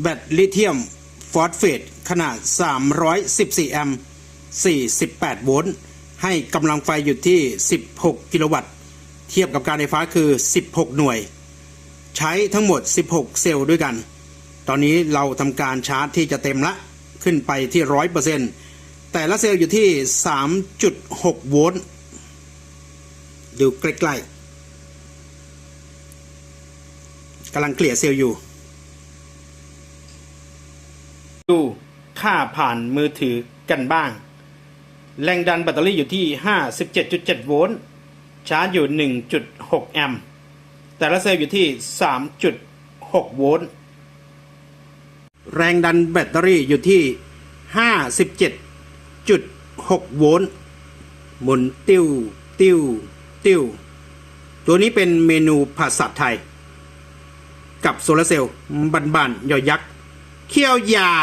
แบตลิเธียมฟอสเฟตขนาด 314 แอมป์ 48 โวลต์ ให้กำลังไฟอยู่ที่ 16 กิโลวัตต์ เทียบกับการไฟฟ้าคือ 16 หน่วย ใช้ทั้งหมด 16 เซลล์ด้วยกัน ตอนนี้เราทำการชาร์จที่จะเต็มละ ขึ้นไปที่ 100%แต่ละเซลล์อยู่ที่ 3.6 โวลต์ ดูใกล้ๆกำลังเกลี่ยเซลล์อยู่ ดูค่าผ่านมือถือกันบ้าง แรงดันแบตเตอรี่อยู่ที่ 57.7 โวลต์ชาร์จอยู่ 1.6 แอมป์แต่ละเซลล์อยู่ที่ 3.6 โวลต์แรงดันแบตเตอรี่อยู่ที่ 57.6 โวลต์หมุนติ้ว ติ้ว ติ้ว ตัวนี้เป็นเมนูภาษาไทย กับโซลาร์เซลล์บันๆย่อยักษ์ เขี้ยวใหญ่